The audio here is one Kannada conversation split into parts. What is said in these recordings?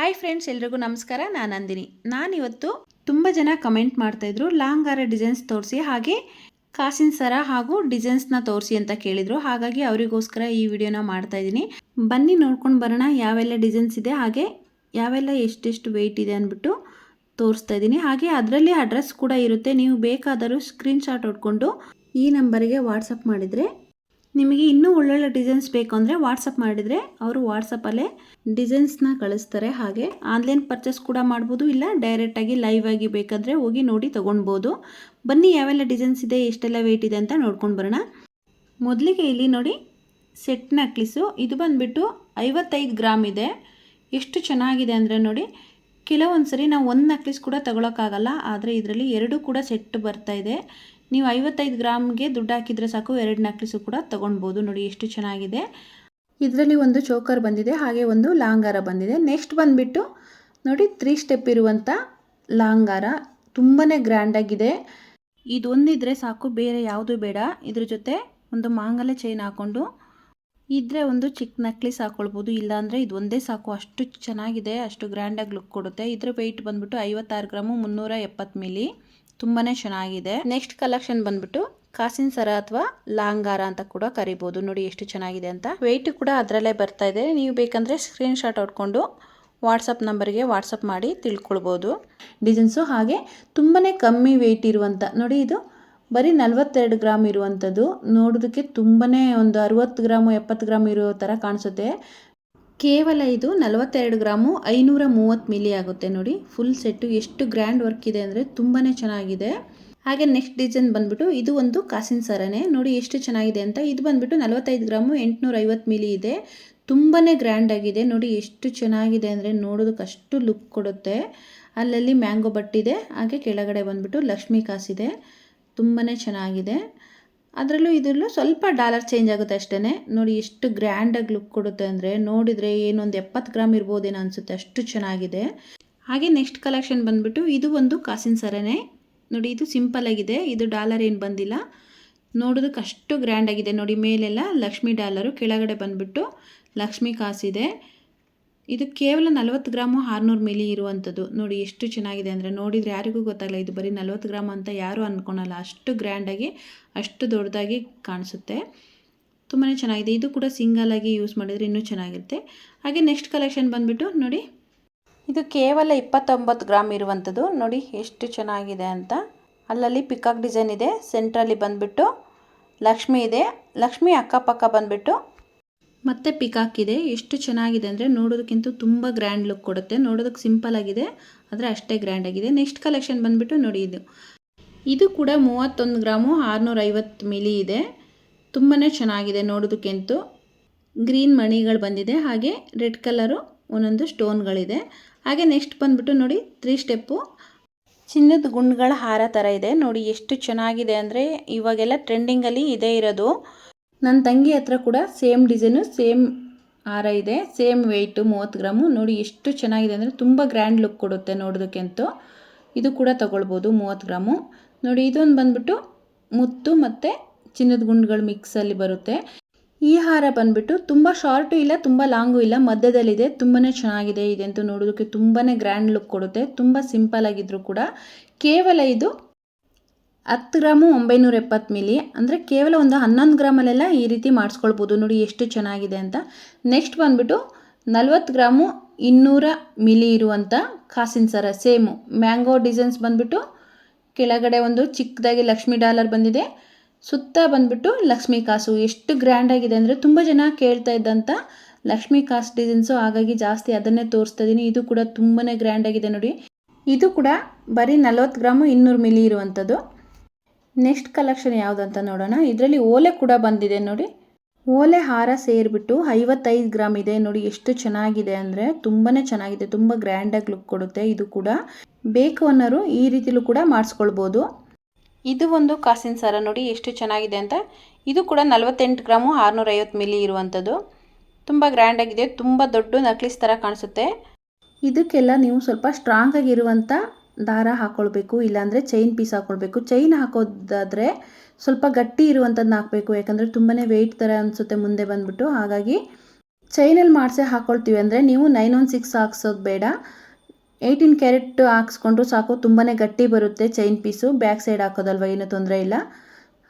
ಹಾಯ್ ಫ್ರೆಂಡ್ಸ್ ಎಲ್ರಿಗೂ ನಮಸ್ಕಾರ. ನಾನು ನಂದಿನಿ. ನಾನಿವತ್ತು ತುಂಬ ಜನ ಕಮೆಂಟ್ ಮಾಡ್ತಾಯಿದ್ರು ಲಾಂಗ್ ಆರ ಡಿಸೈನ್ಸ್ ತೋರಿಸಿ, ಹಾಗೆ ಕಾಸಿನ ಸರ ಹಾಗೂ ಡಿಸೈನ್ಸ್ನ ತೋರಿಸಿ ಅಂತ ಕೇಳಿದರು. ಹಾಗಾಗಿ ಅವರಿಗೋಸ್ಕರ ಈ ವಿಡಿಯೋನ ಮಾಡ್ತಾ ಇದ್ದೀನಿ. ಬನ್ನಿ ನೋಡ್ಕೊಂಡು ಬರೋಣ, ಯಾವೆಲ್ಲ ಡಿಸೈನ್ಸ್ ಇದೆ, ಹಾಗೆ ಯಾವೆಲ್ಲ ಎಷ್ಟೆಷ್ಟು ವೆಯ್ಟ್ ಇದೆ ಅಂದ್ಬಿಟ್ಟು ತೋರಿಸ್ತಾ ಇದ್ದೀನಿ. ಹಾಗೆ ಅದರಲ್ಲಿ ಅಡ್ರೆಸ್ ಕೂಡ ಇರುತ್ತೆ. ನೀವು ಬೇಕಾದರೂ ಸ್ಕ್ರೀನ್ಶಾಟ್ ಹೊಡ್ಕೊಂಡು ಈ ನಂಬರಿಗೆ ವಾಟ್ಸಪ್ ಮಾಡಿದರೆ ನಿಮಗೆ ಇನ್ನೂ ಒಳ್ಳೊಳ್ಳೆ ಡಿಸೈನ್ಸ್ ಬೇಕು ಅಂದರೆ ವಾಟ್ಸಪ್ ಮಾಡಿದರೆ ಅವರು ವಾಟ್ಸಪ್ಪಲ್ಲೇ ಡಿಸೈನ್ಸ್ನ ಕಳಿಸ್ತಾರೆ ಹಾಗೆ. ಆನ್ಲೈನ್ ಪರ್ಚೇಸ್ ಕೂಡ ಮಾಡ್ಬೋದು, ಇಲ್ಲ ಡೈರೆಕ್ಟಾಗಿ ಲೈವ್ ಆಗಿ ಬೇಕಾದರೆ ಹೋಗಿ ನೋಡಿ ತೊಗೊಳ್ಬೋದು. ಬನ್ನಿ, ಯಾವೆಲ್ಲ ಡಿಸೈನ್ಸ್ ಇದೆ, ಎಷ್ಟೆಲ್ಲ ವೆಯ್ಟ್ ಇದೆ ಅಂತ ನೋಡ್ಕೊಂಡು ಬರೋಣ. ಮೊದಲಿಗೆ ಇಲ್ಲಿ ನೋಡಿ ಸೆಟ್ ನಕ್ಲಿಸು ಇದು ಬಂದುಬಿಟ್ಟು ಐವತ್ತೈದು ಗ್ರಾಮ್ ಇದೆ. ಎಷ್ಟು ಚೆನ್ನಾಗಿದೆ ಅಂದರೆ ನೋಡಿ ಕೆಲವೊಂದು ಸರಿ ನಾವು ಒಂದು ನಕ್ಲಿಸ್ ಕೂಡ ತಗೊಳಕ್ಕಾಗಲ್ಲ, ಆದರೆ ಇದರಲ್ಲಿ ಎರಡು ಕೂಡ ಸೆಟ್ ಬರ್ತಾ ಇದೆ. ನೀವು ಐವತ್ತೈದು ಗ್ರಾಮ್ಗೆ ದುಡ್ಡು ಹಾಕಿದರೆ ಸಾಕು, ಎರಡು ನಕ್ಲಿಸು ಕೂಡ ತೊಗೊಳ್ಬೋದು. ನೋಡಿ ಎಷ್ಟು ಚೆನ್ನಾಗಿದೆ. ಇದರಲ್ಲಿ ಒಂದು ಚೋಕರ್ ಬಂದಿದೆ, ಹಾಗೆ ಒಂದು ಲಾಂಗಾರ ಬಂದಿದೆ. ನೆಕ್ಸ್ಟ್ ಬಂದುಬಿಟ್ಟು ನೋಡಿ, ತ್ರೀ ಸ್ಟೆಪ್ ಇರುವಂಥ ಲಾಂಗಾರ ತುಂಬಾ ಗ್ರ್ಯಾಂಡಾಗಿದೆ. ಇದೊಂದಿದ್ರೆ ಸಾಕು, ಬೇರೆ ಯಾವುದು ಬೇಡ. ಇದ್ರ ಜೊತೆ ಒಂದು ಮಾಂಗಲ್ಯ ಚೈನ್ ಹಾಕ್ಕೊಂಡು ಇದ್ರೆ ಒಂದು ಚಿಕ್ಕ ನಕ್ಲಿಸ್ ಹಾಕ್ಕೊಳ್ಬೋದು ಇಲ್ಲಾಂದರೆ ಇದು ಒಂದೇ ಸಾಕು. ಅಷ್ಟು ಚೆನ್ನಾಗಿದೆ, ಅಷ್ಟು ಗ್ರ್ಯಾಂಡಾಗಿ ಲುಕ್ ಕೊಡುತ್ತೆ. ಇದ್ರ ವೆಯ್ಟ್ ಬಂದ್ಬಿಟ್ಟು ಐವತ್ತಾರು ಗ್ರಾಮು ಮುನ್ನೂರ ಎಪ್ಪತ್ತು ಮಿಲಿ ತುಂಬಾ ಚೆನ್ನಾಗಿದೆ. ನೆಕ್ಸ್ಟ್ ಕಲೆಕ್ಷನ್ ಬಂದ್ಬಿಟ್ಟು ಕಾಸಿನ ಸರ ಅಥವಾ ಲಾಂಗಾರ ಅಂತ ಕೂಡ ಕರಿಬೋದು. ನೋಡಿ ಎಷ್ಟು ಚೆನ್ನಾಗಿದೆ ಅಂತ. ವೆಯ್ಟ್ ಕೂಡ ಅದರಲ್ಲೇ ಬರ್ತಾ ಇದೆ. ನೀವು ಬೇಕಂದರೆ ಸ್ಕ್ರೀನ್ ಶಾಟ್ ಹೊಡ್ಕೊಂಡು ವಾಟ್ಸಪ್ ನಂಬರ್ಗೆ ವಾಟ್ಸಪ್ ಮಾಡಿ ತಿಳ್ಕೊಳ್ಬೋದು. ಡಿಸೈನ್ಸು ಹಾಗೆ ತುಂಬಾ ಕಮ್ಮಿ ವೆಯ್ಟ್ ಇರುವಂಥ ನೋಡಿ ಇದು ಬರೀ ನಲ್ವತ್ತೆರಡು ಗ್ರಾಮ್ ಇರುವಂಥದ್ದು ನೋಡೋದಕ್ಕೆ ತುಂಬಾ ಒಂದು ಅರುವತ್ತು ಗ್ರಾಮು ಎಪ್ಪತ್ತು ಗ್ರಾಮ್ ಇರೋ ಥರ ಕಾಣಿಸುತ್ತೆ. ಕೇವಲ ಇದು ನಲವತ್ತೆರಡು ಗ್ರಾಮು ಐನೂರ ಮೂವತ್ತು ಮಿಲಿ ಆಗುತ್ತೆ ನೋಡಿ. ಫುಲ್ ಸೆಟ್ಟು ಎಷ್ಟು ಗ್ರ್ಯಾಂಡ್ ವರ್ಕ್ ಇದೆ ಅಂದರೆ ತುಂಬಾ ಚೆನ್ನಾಗಿದೆ. ಹಾಗೆ ನೆಕ್ಸ್ಟ್ ಡಿಸೈನ್ ಬಂದ್ಬಿಟ್ಟು ಇದು ಒಂದು ಕಾಸಿನ ಸರನೇ. ನೋಡಿ ಎಷ್ಟು ಚೆನ್ನಾಗಿದೆ ಅಂತ. ಇದು ಬಂದ್ಬಿಟ್ಟು ನಲವತ್ತೈದು ಗ್ರಾಮು ಎಂಟುನೂರ ಐವತ್ತು ಮಿಲಿ ಇದೆ. ತುಂಬಾ ಗ್ರ್ಯಾಂಡ್ ಆಗಿದೆ. ನೋಡಿ ಎಷ್ಟು ಚೆನ್ನಾಗಿದೆ ಅಂದರೆ ನೋಡೋದಕ್ಕೆ ಅಷ್ಟು ಲುಕ್ ಕೊಡುತ್ತೆ. ಅಲ್ಲಲ್ಲಿ ಮ್ಯಾಂಗೋ ಬಟ್ಟಿದೆ. ಹಾಗೆ ಕೆಳಗಡೆ ಬಂದ್ಬಿಟ್ಟು ಲಕ್ಷ್ಮಿ ಕಾಸಿದೆ ತುಂಬಾ ಚೆನ್ನಾಗಿದೆ. ಅದರಲ್ಲೂ ಇದರಲ್ಲೂ ಸ್ವಲ್ಪ ಡಾಲರ್ ಚೇಂಜ್ ಆಗುತ್ತೆ ಅಷ್ಟೇ ನೋಡಿ ಎಷ್ಟು ಗ್ರ್ಯಾಂಡಾಗಿ ಲುಕ್ ಕೊಡುತ್ತೆ ಅಂದರೆ ನೋಡಿದರೆ ಏನೊಂದು ಎಪ್ಪತ್ತು ಗ್ರಾಮ್ ಇರ್ಬೋದೇನೋ ಅನಿಸುತ್ತೆ, ಅಷ್ಟು ಚೆನ್ನಾಗಿದೆ. ಹಾಗೆ ನೆಕ್ಸ್ಟ್ ಕಲೆಕ್ಷನ್ ಬಂದುಬಿಟ್ಟು ಇದು ಒಂದು ಕಾಸಿನ ಸರನೇ. ನೋಡಿ ಇದು ಸಿಂಪಲ್ ಆಗಿದೆ, ಇದು ಡಾಲರ್ ಏನು ಬಂದಿಲ್ಲ. ನೋಡೋದಕ್ಕೆ ಅಷ್ಟು ಗ್ರ್ಯಾಂಡಾಗಿದೆ ನೋಡಿ ಮೇಲೆಲ್ಲ ಲಕ್ಷ್ಮಿ ಡಾಲರು, ಕೆಳಗಡೆ ಬಂದುಬಿಟ್ಟು ಲಕ್ಷ್ಮಿ ಕಾಸಿದೆ ಇದು ಕೇವಲ ನಲವತ್ತು ಗ್ರಾಮು ಆರುನೂರು ಮಿಲಿ ಇರುವಂಥದ್ದು. ನೋಡಿ ಎಷ್ಟು ಚೆನ್ನಾಗಿದೆ ಅಂದರೆ ನೋಡಿದರೆ ಯಾರಿಗೂ ಗೊತ್ತಾಗಲ್ಲ ಇದು ಬರೀ ನಲವತ್ತು ಗ್ರಾಮ್ ಅಂತ ಯಾರೂ ಅಂದ್ಕೊಳಲ್ಲ ಅಷ್ಟು ಗ್ರ್ಯಾಂಡಾಗಿ, ಅಷ್ಟು ದೊಡ್ಡದಾಗಿ ಕಾಣಿಸುತ್ತೆ. ತುಂಬಾ ಚೆನ್ನಾಗಿದೆ. ಇದು ಕೂಡ ಸಿಂಗಲಾಗಿ ಯೂಸ್ ಮಾಡಿದರೆ ಇನ್ನೂ ಚೆನ್ನಾಗಿರುತ್ತೆ. ಹಾಗೆ ನೆಕ್ಸ್ಟ್ ಕಲೆಕ್ಷನ್ ಬಂದುಬಿಟ್ಟು ನೋಡಿ. ಇದು ಕೇವಲ ಇಪ್ಪತ್ತೊಂಬತ್ತು ಗ್ರಾಮ್ ಇರುವಂಥದ್ದು. ನೋಡಿ ಎಷ್ಟು ಚೆನ್ನಾಗಿದೆ ಅಂತ. ಅಲ್ಲಲ್ಲಿ ಪಿಕಾಕ್ ಡಿಸೈನ್ ಇದೆ. ಸೆಂಟ್ರಲ್ಲಿ ಬಂದುಬಿಟ್ಟು ಲಕ್ಷ್ಮಿ ಇದೆ. ಲಕ್ಷ್ಮಿ ಅಕ್ಕಪಕ್ಕ ಬಂದುಬಿಟ್ಟು ಮತ್ತು ಪಿಕಾಕ್ ಇದೆ ಎಷ್ಟು ಚೆನ್ನಾಗಿದೆ ಅಂದರೆ ನೋಡೋದಕ್ಕಿಂತ ತುಂಬ ಗ್ರ್ಯಾಂಡ್ ಲುಕ್ ಕೊಡುತ್ತೆ. ನೋಡೋದಕ್ಕೆ ಸಿಂಪಲ್ ಆಗಿದೆ, ಆದರೆ ಅಷ್ಟೇ ಗ್ರ್ಯಾಂಡ್ ಆಗಿದೆ. ನೆಕ್ಸ್ಟ್ ಕಲೆಕ್ಷನ್ ಬಂದುಬಿಟ್ಟು ನೋಡಿ ಇದು. ಇದು ಕೂಡ ಮೂವತ್ತೊಂದು ಗ್ರಾಮು ಆರುನೂರೈವತ್ತು ಮಿಲಿ ಇದೆ. ತುಂಬಾ ಚೆನ್ನಾಗಿದೆ ನೋಡೋದಕ್ಕಿಂತೂ. ಗ್ರೀನ್ ಮಣಿಗಳು ಬಂದಿದೆ, ಹಾಗೆ ರೆಡ್ ಕಲರು ಒಂದೊಂದು ಸ್ಟೋನ್ಗಳಿದೆ ಹಾಗೆ ನೆಕ್ಸ್ಟ್ ಬಂದುಬಿಟ್ಟು ನೋಡಿ ತ್ರೀ ಸ್ಟೆಪ್ಪು ಚಿನ್ನದ ಗುಂಡುಗಳ ಹಾರ ಥರ ಇದೆ. ನೋಡಿ ಎಷ್ಟು ಚೆನ್ನಾಗಿದೆ ಅಂದರೆ ಇವಾಗೆಲ್ಲ ಟ್ರೆಂಡಿಂಗಲ್ಲಿ ಇದೇ ಇರೋದು. ನನ್ನ ತಂಗಿ ಹತ್ರ ಕೂಡ ಸೇಮ್ ಡಿಸೈನು, ಸೇಮ್ ಹಾರ ಇದೆ, ಸೇಮ್ ವೆಯ್ಟು ಮೂವತ್ತು ಗ್ರಾಮು ನೋಡಿ ಎಷ್ಟು ಚೆನ್ನಾಗಿದೆ ಅಂದರೆ ತುಂಬ ಗ್ರ್ಯಾಂಡ್ ಲುಕ್ ಕೊಡುತ್ತೆ ನೋಡೋದಕ್ಕೆ ಅಂತೂ. ಇದು ಕೂಡ ತೊಗೊಳ್ಬೋದು ಮೂವತ್ತು ಗ್ರಾಮು ನೋಡಿ ಇದೊಂದು ಬಂದುಬಿಟ್ಟು ಮುತ್ತು ಮತ್ತು ಚಿನ್ನದ ಗುಂಡುಗಳು ಮಿಕ್ಸಲ್ಲಿ ಬರುತ್ತೆ. ಈ ಹಾರ ಬಂದುಬಿಟ್ಟು ತುಂಬ ಶಾರ್ಟು ಇಲ್ಲ, ತುಂಬ ಲಾಂಗು ಇಲ್ಲ, ಮಧ್ಯದಲ್ಲಿದೆ ತುಂಬಾ ಚೆನ್ನಾಗಿದೆ, ಇದಂತೂ ನೋಡೋದಕ್ಕೆ ತುಂಬಾ ಗ್ರ್ಯಾಂಡ್ ಲುಕ್ ಕೊಡುತ್ತೆ. ತುಂಬ ಸಿಂಪಲ್ ಆಗಿದ್ರು ಕೂಡ. ಕೇವಲ ಇದು ಹತ್ತು ಗ್ರಾಮು ಒಂಬೈನೂರ ಎಪ್ಪತ್ತು ಮಿಲಿ, ಅಂದರೆ ಕೇವಲ ಒಂದು ಹನ್ನೊಂದು ಗ್ರಾಮಲ್ಲೆಲ್ಲ ಈ ರೀತಿ ಮಾಡಿಸ್ಕೊಳ್ಬೋದು. ನೋಡಿ ಎಷ್ಟು ಚೆನ್ನಾಗಿದೆ ಅಂತ. ನೆಕ್ಸ್ಟ್ ಬಂದುಬಿಟ್ಟು ನಲ್ವತ್ತು ಗ್ರಾಮು ಇನ್ನೂರ ಮಿಲಿ ಇರುವಂಥ ಕಾಸಿನ ಸರ, ಸೇಮು. ಮ್ಯಾಂಗೋ ಡಿಸೈನ್ಸ್ ಬಂದುಬಿಟ್ಟು ಕೆಳಗಡೆ ಒಂದು ಚಿಕ್ಕದಾಗಿ ಲಕ್ಷ್ಮಿ ಡಾಲರ್ ಬಂದಿದೆ. ಸುತ್ತ ಬಂದುಬಿಟ್ಟು ಲಕ್ಷ್ಮಿ ಕಾಸು. ಎಷ್ಟು ಗ್ರ್ಯಾಂಡಾಗಿದೆ ಅಂದರೆ ತುಂಬ ಜನ ಕೇಳ್ತಾ ಇದ್ದಂಥ ಲಕ್ಷ್ಮಿ ಕಾಸು ಡಿಸೈನ್ಸು. ಹಾಗಾಗಿ ಜಾಸ್ತಿ ಅದನ್ನೇ ತೋರಿಸ್ತಾ ಇದ್ದೀನಿ ಇದು ಕೂಡ ತುಂಬಾ ಗ್ರ್ಯಾಂಡಾಗಿದೆ ನೋಡಿ. ಇದು ಕೂಡ ಬರೀ ನಲ್ವತ್ತು ಗ್ರಾಮು ಇನ್ನೂರು ಮಿಲಿ ಇರುವಂಥದ್ದು ನೆಕ್ಸ್ಟ್ ಕಲೆಕ್ಷನ್ ಯಾವುದಂತ ನೋಡೋಣ. ಇದರಲ್ಲಿ ಓಲೆ ಕೂಡ ಬಂದಿದೆ ನೋಡಿ. ಓಲೆ ಹಾರ ಸೇರಿಬಿಟ್ಟು ಐವತ್ತೈದು ಗ್ರಾಮ್ ಇದೆ ನೋಡಿ. ಎಷ್ಟು ಚೆನ್ನಾಗಿದೆ ಅಂದರೆ ತುಂಬಾ ಚೆನ್ನಾಗಿದೆ. ತುಂಬ ಗ್ರ್ಯಾಂಡಾಗಿ ಲುಕ್ ಕೊಡುತ್ತೆ ಇದು ಕೂಡ. ಬೇಕು ಅನ್ನೋರು ಈ ರೀತಿಲೂ ಕೂಡ ಮಾಡಿಸ್ಕೊಳ್ಬೋದು. ಇದು ಒಂದು ಕಾಸಿನ ಸರ ನೋಡಿ. ಎಷ್ಟು ಚೆನ್ನಾಗಿದೆ ಅಂತ. ಇದು ಕೂಡ ನಲವತ್ತೆಂಟು ಗ್ರಾಮು ಆರುನೂರೈವತ್ತು ಮಿಲಿ ಇರುವಂಥದ್ದು. ತುಂಬ ಗ್ರ್ಯಾಂಡಾಗಿದೆ ತುಂಬ ದೊಡ್ಡ ನಕ್ಲಿಸ್ ಥರ ಕಾಣಿಸುತ್ತೆ. ಇದಕ್ಕೆಲ್ಲ ನೀವು ಸ್ವಲ್ಪ ಸ್ಟ್ರಾಂಗ್ ಆಗಿರುವಂಥ ದಾರ ಹಾಕ್ಕೊಳ್ಬೇಕು ಇಲ್ಲಾಂದರೆ ಚೈನ್ ಪೀಸ್ ಹಾಕ್ಕೊಳ್ಬೇಕು ಚೈನ್ ಹಾಕೋದಾದರೆ ಸ್ವಲ್ಪ ಗಟ್ಟಿ ಇರುವಂಥದ್ದನ್ನ ಹಾಕಬೇಕು. ಯಾಕಂದರೆ ತುಂಬಾ ವೆಯ್ಟ್ ಥರ ಅನಿಸುತ್ತೆ ಮುಂದೆ ಬಂದುಬಿಟ್ಟು. ಹಾಗಾಗಿ ಚೈನಲ್ಲಿ ಮಾಡಿಸೇ ಹಾಕ್ಕೊಳ್ತೀವಿ ಅಂದರೆ ನೀವು ನೈನ್ ಒನ್ ಸಿಕ್ಸ್ ಹಾಕ್ಸೋದು ಬೇಡ. ಏಯ್ಟೀನ್ ಕ್ಯಾರೆಟ್ ಹಾಕ್ಸ್ಕೊಂಡ್ರು ಸಾಕು. ತುಂಬಾ ಗಟ್ಟಿ ಬರುತ್ತೆ ಚೈನ್ ಪೀಸು ಬ್ಯಾಕ್ ಸೈಡ್ ಹಾಕೋದಲ್ವ, ಏನೂ ತೊಂದರೆ ಇಲ್ಲ.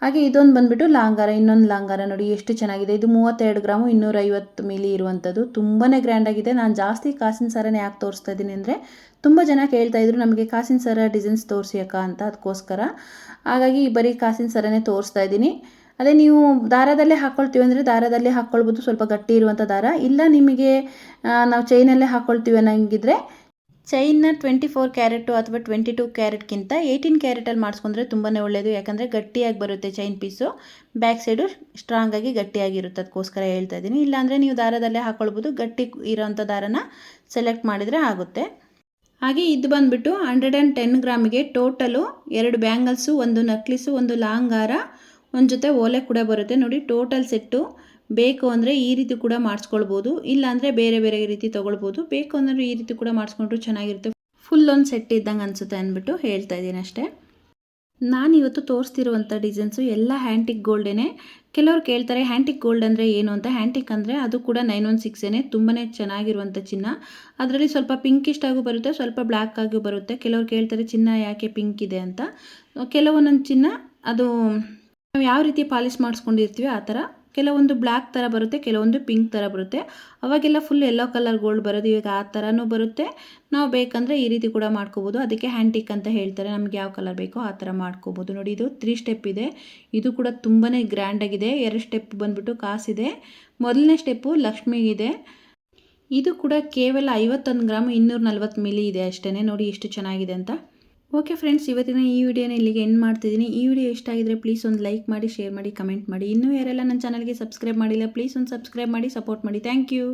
ಹಾಗೆ ಇದೊಂದು ಬಂದುಬಿಟ್ಟು ಲಾಂಗಾರ, ಇನ್ನೊಂದು ಲಾಂಗಾರ ನೋಡಿ ಎಷ್ಟು ಚೆನ್ನಾಗಿದೆ. ಇದು ಮೂವತ್ತೆರಡು ಗ್ರಾಮು ಇನ್ನೂರೈವತ್ತು ಮಿಲಿ ಇರುವಂಥದ್ದು. ತುಂಬಾ ಗ್ರ್ಯಾಂಡಾಗಿದೆ ನಾನು ಜಾಸ್ತಿ ಕಾಸಿನ ಸರನೇ ಯಾಕೆ ತೋರಿಸ್ತಾ ಇದ್ದೀನಿ ಅಂದರೆ, ತುಂಬ ಜನ ಕೇಳ್ತಾ ಇದ್ರು ನಮಗೆ ಕಾಸಿನ ಸರ ಡಿಸೈನ್ಸ್ ತೋರಿಸಿ ಅಕ್ಕ ಅಂತ ಅದಕ್ಕೋಸ್ಕರ. ಹಾಗಾಗಿ ಬರೀ ಕಾಸಿನ ಸರನೇ ತೋರಿಸ್ತಾ ಇದ್ದೀನಿ. ಅದೇ ನೀವು ದಾರದಲ್ಲೇ ಹಾಕ್ಕೊಳ್ತೀವಿ ಅಂದರೆ ದಾರದಲ್ಲೇ ಹಾಕ್ಕೊಳ್ಬೋದು ಸ್ವಲ್ಪ ಗಟ್ಟಿ ಇರುವಂಥ ದಾರ. ಇಲ್ಲ ನಿಮಗೆ ನಾವು ಚೈನಲ್ಲೇ ಹಾಕ್ಕೊಳ್ತೀವಿ ಅನ್ನೋಂಗಿದ್ರೆ ಚೈನ್ನ ಟ್ವೆಂಟಿ ಫೋರ್ ಕ್ಯಾರೆಟು ಅಥವಾ ಟ್ವೆಂಟಿ ಟು ಕ್ಯಾರೆಟ್ಗಿಂತ ಏಯ್ಟೀನ್ ಕ್ಯಾರೆಟಲ್ಲಿ ಮಾಡಿಸ್ಕೊಂಡ್ರೆ ತುಂಬಾ ಒಳ್ಳೆಯದು ಯಾಕಂದರೆ ಗಟ್ಟಿಯಾಗಿ ಬರುತ್ತೆ ಚೈನ್ ಪೀಸು. ಬ್ಯಾಕ್ ಸೈಡು ಸ್ಟ್ರಾಂಗಾಗಿ ಗಟ್ಟಿಯಾಗಿರುತ್ತೆ ಅದಕ್ಕೋಸ್ಕರ ಹೇಳ್ತಾ ಇದ್ದೀನಿ. ಇಲ್ಲಾಂದರೆ ನೀವು ದಾರದಲ್ಲೇ ಹಾಕ್ಕೊಳ್ಬೋದು ಗಟ್ಟಿ ಇರೋಂಥ ದಾರನ ಸೆಲೆಕ್ಟ್ ಮಾಡಿದರೆ ಆಗುತ್ತೆ. ಹಾಗೆ ಇದು ಬಂದುಬಿಟ್ಟು ಹಂಡ್ರೆಡ್ ಆ್ಯಂಡ್ ಟೆನ್ ಗ್ರಾಮಿಗೆ ಟೋಟಲು ಎರಡು ಬ್ಯಾಂಗಲ್ಸು, ಒಂದು ನಕ್ಲಿಸು, ಒಂದು ಲಾಂಗ್ ಹಾರ ಒಂದು ಜೊತೆ ಓಲೆ ಕೂಡ ಬರುತ್ತೆ. ನೋಡಿ, ಟೋಟಲ್ ಸೆಟ್ಟು ಬೇಕು ಅಂದರೆ ಈ ರೀತಿ ಕೂಡ ಮಾಡಿಸ್ಕೊಳ್ಬೋದು, ಇಲ್ಲಾಂದರೆ ಬೇರೆ ಬೇರೆ ರೀತಿ ತೊಗೊಳ್ಬೋದು. ಬೇಕು ಅಂದರೆ ಈ ರೀತಿ ಕೂಡ ಮಾಡಿಸ್ಕೊಂಡ್ರು ಚೆನ್ನಾಗಿರುತ್ತೆ. ಫುಲ್ ಒಂದು ಸೆಟ್ ಇದ್ದಂಗೆ ಅನಿಸುತ್ತೆ ಅಂದ್ಬಿಟ್ಟು ಹೇಳ್ತಾ ಇದ್ದೀನಿ ಅಷ್ಟೇ. ನಾನು ಇವತ್ತು ತೋರಿಸ್ತಿರುವಂಥ ಡಿಸೈನ್ಸು ಎಲ್ಲ ಹ್ಯಾಂಟಿಕ್ ಗೋಲ್ಡೇ ಕೆಲವ್ರು ಕೇಳ್ತಾರೆ ಹ್ಯಾಂಟಿಕ್ ಗೋಲ್ಡ್ ಅಂದರೆ ಏನು ಅಂತ. ಹ್ಯಾಂಟಿಕ್ ಅಂದರೆ ಅದು ಕೂಡ ನೈನ್ ಒನ್ ಸಿಕ್ಸೇನೆ ತುಂಬಾ ಚೆನ್ನಾಗಿರುವಂಥ ಚಿನ್ನ. ಅದರಲ್ಲಿ ಸ್ವಲ್ಪ ಪಿಂಕಿಸ್ಟ್ ಆಗೂ ಬರುತ್ತೆ, ಸ್ವಲ್ಪ ಬ್ಲ್ಯಾಕ್ ಆಗೂ ಬರುತ್ತೆ. ಕೆಲವ್ರು ಕೇಳ್ತಾರೆ, ಚಿನ್ನ ಯಾಕೆ ಪಿಂಕ್ ಇದೆ? ಅಂತ. ಕೆಲವೊಂದೊಂದು ಚಿನ್ನ, ಅದು ನಾವು ಯಾವ ರೀತಿ ಪಾಲಿಶ್ ಮಾಡಿಸ್ಕೊಂಡಿರ್ತೀವಿ ಆ ಥರ ಕೆಲವೊಂದು ಬ್ಲ್ಯಾಕ್ ಥರ ಬರುತ್ತೆ, ಕೆಲವೊಂದು ಪಿಂಕ್ ಥರ ಬರುತ್ತೆ. ಅವಾಗೆಲ್ಲ ಫುಲ್ ಎಲ್ಲೋ ಕಲರ್ ಗೋಲ್ಡ್ ಬರೋದು ಇವಾಗ ಆ ಥರನೂ ಬರುತ್ತೆ. ನಾವು ಬೇಕಂದರೆ ಈ ರೀತಿ ಕೂಡ ಮಾಡ್ಕೋಬೋದು. ಅದಕ್ಕೆ ಹ್ಯಾಂಟಿಕ್ ಅಂತ ಹೇಳ್ತಾರೆ, ನಮ್ಗೆ ಯಾವ ಕಲರ್ ಬೇಕೋ ಆ ಥರ ಮಾಡ್ಕೋಬೋದು. ನೋಡಿ, ಇದು ತ್ರೀ ಸ್ಟೆಪ್ ಇದೆ. ಇದು ಕೂಡ ತುಂಬಾ ಗ್ರ್ಯಾಂಡಾಗಿದೆ ಎರಡು ಸ್ಟೆಪ್ ಬಂದ್ಬಿಟ್ಟು ಕಾಸಿದೆ. ಮೊದಲನೇ ಸ್ಟೆಪ್ಪು ಲಕ್ಷ್ಮಿಗಿದೆ ಇದು. ಕೂಡ ಕೇವಲ ಐವತ್ತೊಂದು ಗ್ರಾಮ್ ಇನ್ನೂರ ನಲ್ವತ್ತು ಮಿಲಿ ಇದೆ ಅಷ್ಟೇ ನೋಡಿ, ಎಷ್ಟು ಚೆನ್ನಾಗಿದೆ ಅಂತ. ಓಕೆ ಫ್ರೆಂಡ್ಸ್ ಇವತ್ತಿನ ಈ ವಿಡಿಯೋನ ಇಲ್ಲಿಗೆ ಎಂಡ್ ಮಾಡ್ತಿದ್ದೀನಿ. ಈ ವಿಡಿಯೋ ಇಷ್ಟ ಆಗಿದ್ರೆ ಪ್ಲೀಸ್ ಒಂದು ಲೈಕ್ ಮಾಡಿ ಶೇರ್ ಮಾಡಿ ಕಮೆಂಟ್ ಮಾಡಿ. ಇನ್ನೂ ಯಾರೆಲ್ಲ ನನ್ನ ಚಾನಲ್ಗೆ ಸಬ್ಸ್ಕ್ರೈಬ್ ಮಾಡಿಲ್ಲ ಪ್ಲೀಸ್ ಒಂದು ಸಬ್ಸ್ಕ್ರೈಬ್ ಮಾಡಿ ಸಪೋರ್ಟ್ ಮಾಡಿ. Thank you